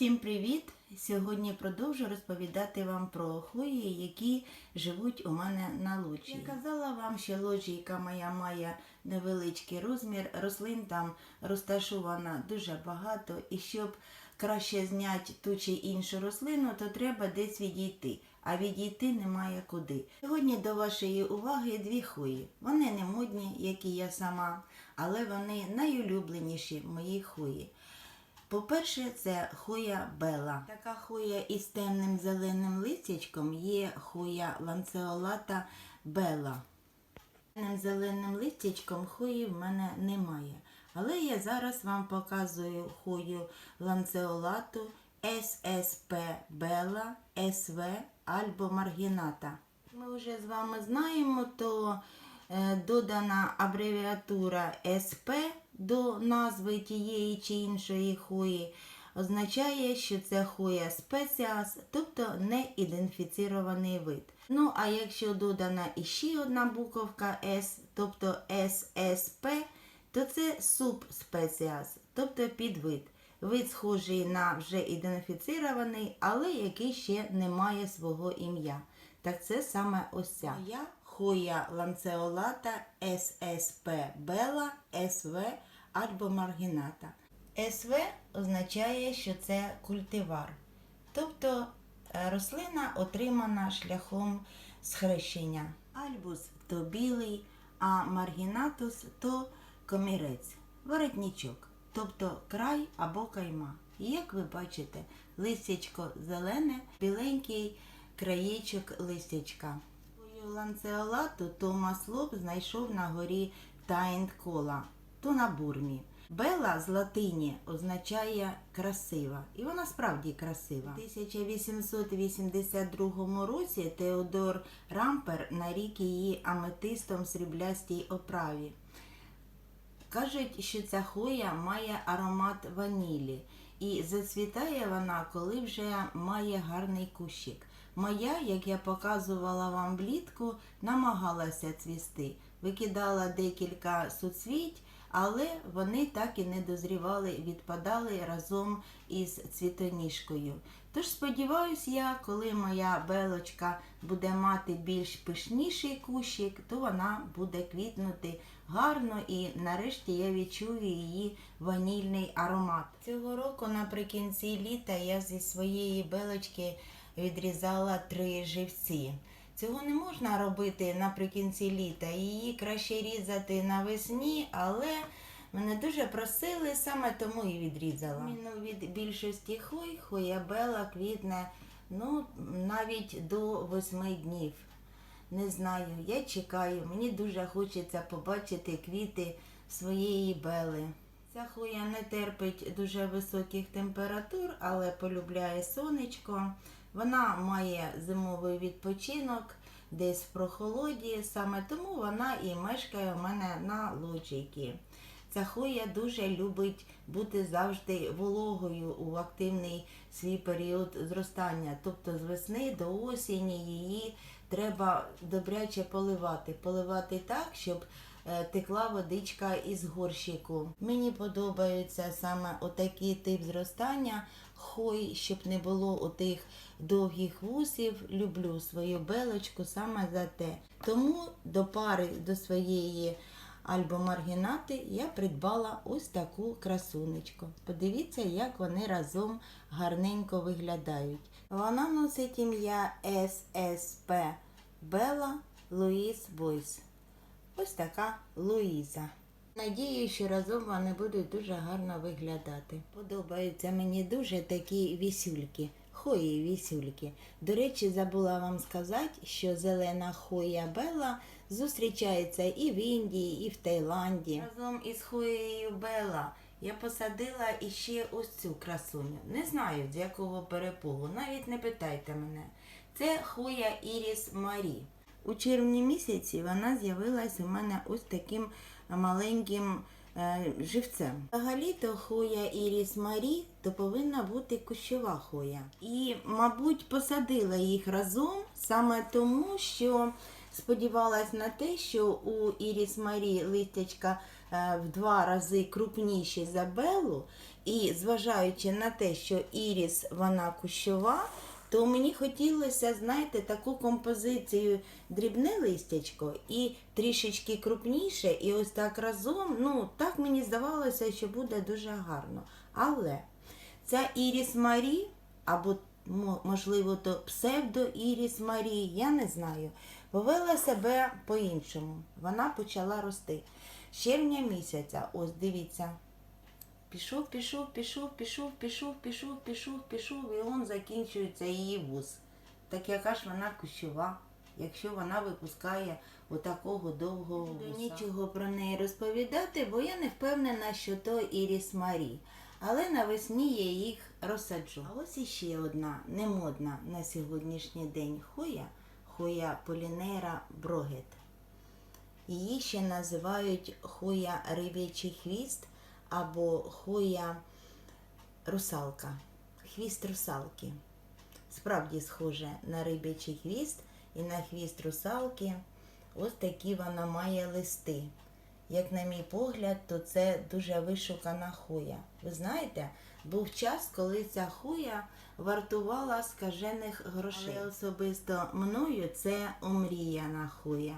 Всім привіт! Сьогодні продовжу розповідати вам про хвої, які живуть у мене на лоджії. Я казала вам, що лоджійка моя має невеличкий розмір, рослин там розташовано дуже багато, і щоб краще зняти ту чи іншу рослину, то треба десь відійти. А відійти немає куди. Сьогодні до вашої уваги дві хвої. Вони не модні, як і я сама, але вони найулюбленіші мої хвої. По-перше, це хоя бела. Така хоя із темним зеленим листячком є хоя ланцеолата бела. Темним зеленим листячком хої в мене немає. Але я зараз вам показую хою ланцеолату ССП Бела СВ Альбо Маргіната. Ми вже з вами знаємо, то е, додана абревіатура СП до назви тієї чи іншої хої означає, що це хоя спеціас, тобто не ідентифіцірований вид. Ну, а якщо додана іще одна буковка С, тобто ССП, то це субспеціас, тобто підвид. Вид схожий на вже ідентифіцірований, але який ще не має свого ім'я. Так це саме ось ця. Я хоя ланцеолата ССП Бела СВ або маргіната. СВ означає, що це культивар, тобто е, рослина отримана шляхом схрещення. Альбус то білий, а маргінатус то комірець, воротничок, тобто край або кайма. І як ви бачите, листячко зелене, біленький краєчок листячка. Свою ланцеолату Томас Лоб знайшов на горі Тайнкола, то на бурмі. Бела з латині означає красива, і вона справді красива. У 1882 році Теодор Рампер нарік її аметистом в сріблястій оправі. Кажуть, що ця хоя має аромат ванілі, і зацвітає вона, коли вже має гарний кущик. Моя, як я показувала вам влітку, намагалася цвісти. Викидала декілька суцвіть, але вони так і не дозрівали, відпадали разом із цвітоніжкою. Тож сподіваюсь я, коли моя белочка буде мати більш пишніший кущик, то вона буде квітнути гарно і нарешті я відчую її ванільний аромат. Цього року наприкінці літа я зі своєї белочки відрізала три живці. Цього не можна робити наприкінці літа. Її краще різати навесні, але мене дуже просили, саме тому і відрізала. Міну від більшості хой, хоябела квітне ну, навіть до восьми днів. Не знаю, я чекаю. Мені дуже хочеться побачити квіти своєї бели. Ця хуя не терпить дуже високих температур, але полюбляє сонечко. Вона має зимовий відпочинок десь в прохолоді, саме тому вона і мешкає у мене на лоджійці. Ця хоя дуже любить бути завжди вологою у активний свій період зростання. Тобто з весни до осені її треба добряче поливати. Поливати так, щоб текла водичка із горщику. Мені подобається саме отакий тип зростання, хой, щоб не було отих довгих вусів. Люблю свою белочку саме за те. Тому до пари до своєї альбомаргінати я придбала ось таку красунечку. Подивіться, як вони разом гарненько виглядають. Вона носить ім'я ССП Бела Луїс Бойс. Ось така Луїза. Надію, що разом вони будуть дуже гарно виглядати. Подобаються мені дуже такі вісюльки, хої вісюльки. До речі, забула вам сказати, що зелена хоя Бела зустрічається і в Індії, і в Таїланді. Разом із хоєю Бела я посадила іще ось цю красуню. Не знаю з якого перепугу, навіть не питайте мене. Це хоя Іріс Марі. У червні місяці вона з'явилась у мене ось таким маленьким е, живцем. Взагалі-то хоя Іріс Марі, то повинна бути кущова хоя. І, мабуть, посадила їх разом саме тому, що сподівалась на те, що у Іріс Марі листячка е, в два рази крупніші за белу, і зважаючи на те, що іріс вона кущова, то мені хотілося, знаєте, таку композицію дрібне листячко і трішечки крупніше, і ось так разом. Ну, так мені здавалося, що буде дуже гарно. Але ця Іріс Марі, або можливо, то псевдо Іріс Марі, я не знаю, повела себе по-іншому. Вона почала рости. З червня місяця, ось дивіться. Пішов, пішов, пішов, пішов, пішов, пішов, пішов, пішов, і он закінчується її вуз. Так яка ж вона кущова, якщо вона випускає отакого довгого вуса. Нічого про неї розповідати, бо я не впевнена, що то Іріс Марі. Але навесні я їх розсаджу. А ось іще одна немодна на сьогоднішній день хоя, хоя полінера брогет. Її ще називають хоя риб'ячий хвіст або хоя русалка. Хвіст русалки. Справді схоже на риб'ячий хвіст і на хвіст русалки. Ось такі вона має листи. Як на мій погляд, то це дуже вишукана хуя. Ви знаєте, був час, коли ця хуя вартувала скажених грошей. Але особисто мною це омріяна хуя.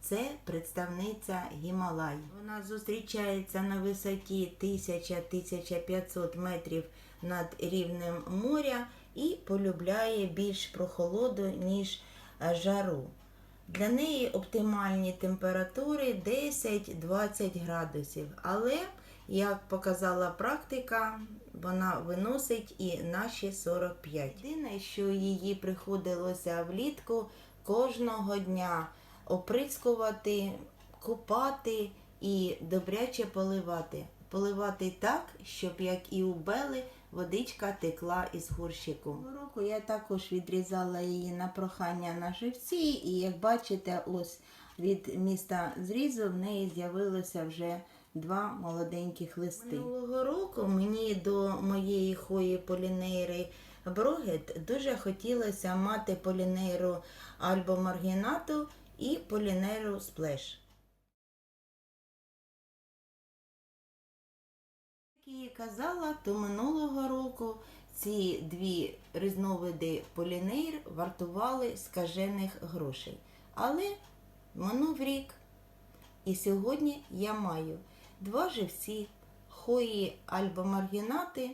Це представниця Гімалай. Вона зустрічається на висоті 1000-1500 метрів над рівнем моря і полюбляє більш прохолоду, ніж е, жару. Для неї оптимальні температури 10-20 градусів, але, як показала практика, вона виносить і наші 45. Єдине, що її приходилося влітку кожного дня оприскувати, купати і добряче поливати. Поливати так, щоб як і у Бели водичка текла із горщику. Року я також відрізала її на прохання на живці, і як бачите, ось від міста зрізу в неї з'явилося вже два молоденьких листи. Минулого року мені до моєї хої полінейри Брогет дуже хотілося мати полінейру Альбо Маргінату і полінейру Сплеш. Як я казала, то минулого року ці дві різновиди полінейр вартували скажених грошей. Але минув рік, і сьогодні я маю два живці хої альбомаргінати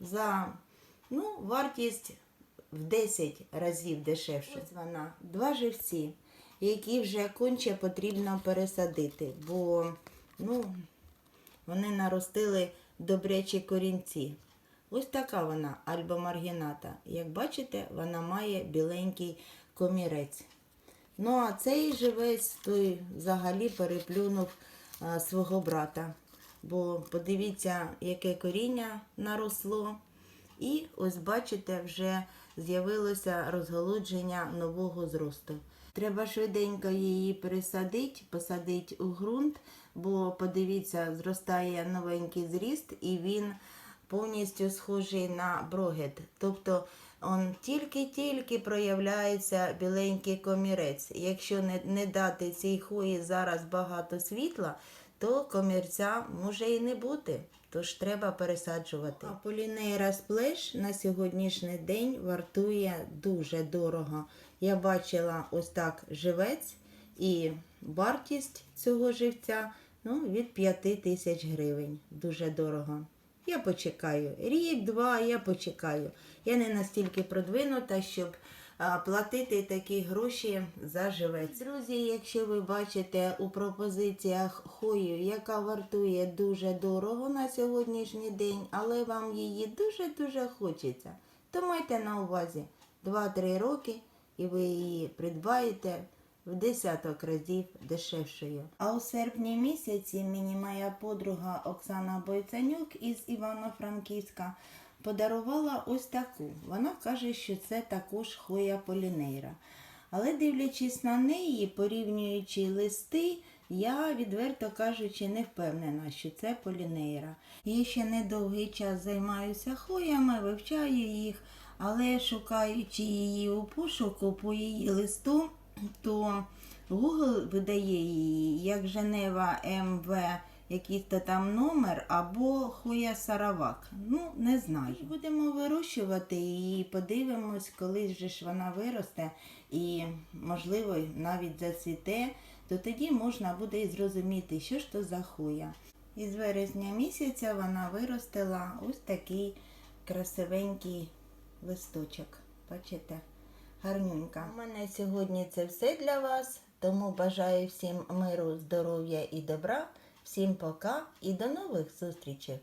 за ну, вартість в 10 разів дешевше. Ось вона, два живці, які вже конче потрібно пересадити, бо ну, вони наростили добрячі корінці. Ось така вона альбомаргіната. Як бачите, вона має біленький комірець. Ну, а цей живець той взагалі переплюнув а, свого брата. Бо подивіться, яке коріння наросло. І ось бачите, вже з'явилося розголудження нового зросту. Треба швиденько її пересадити, посадити у ґрунт, бо подивіться, зростає новенький зріст і він повністю схожий на брогет. Тобто он тільки-тільки проявляється біленький комірець. Якщо не, не дати цій хої зараз багато світла, то комірця може і не бути. Тож треба пересаджувати. А полінейра сплеш на сьогоднішній день вартує дуже дорого. Я бачила ось так живець і вартість цього живця ну, від 5 тисяч гривень. Дуже дорого. Я почекаю. Рік-два, я почекаю. Я не настільки продвинута, щоб платити такі гроші за живець. Друзі, якщо ви бачите у пропозиціях хою, яка вартує дуже дорого на сьогоднішній день, але вам її дуже-дуже хочеться, то майте на увазі 2-3 роки і ви її придбаєте в десяток разів дешевшою. А у серпні місяці мені моя подруга Оксана Бойцанюк із Івано-Франківська подарувала ось таку. Вона каже, що це також хоя полінейра. Але дивлячись на неї, порівнюючи листи, я, відверто кажучи, не впевнена, що це полінейра. Я ще недовгий час займаюся хоями, вивчаю їх, але шукаючи її у пошуку по її листу, то Google видає її як Женева МВ якийсь то там номер або хуя саравак. Ну, не знаю. Будемо вирощувати і подивимось, коли же ж вона виросте і, можливо, навіть зацвіте, то тоді можна буде і зрозуміти, що ж то за хуя. І з вересня місяця вона виростила ось такий красивенький листочок. Бачите? Гарнюнька. У мене сьогодні це все для вас. Тому бажаю всім миру, здоров'я і добра. Всім пока і до нових зустрічей!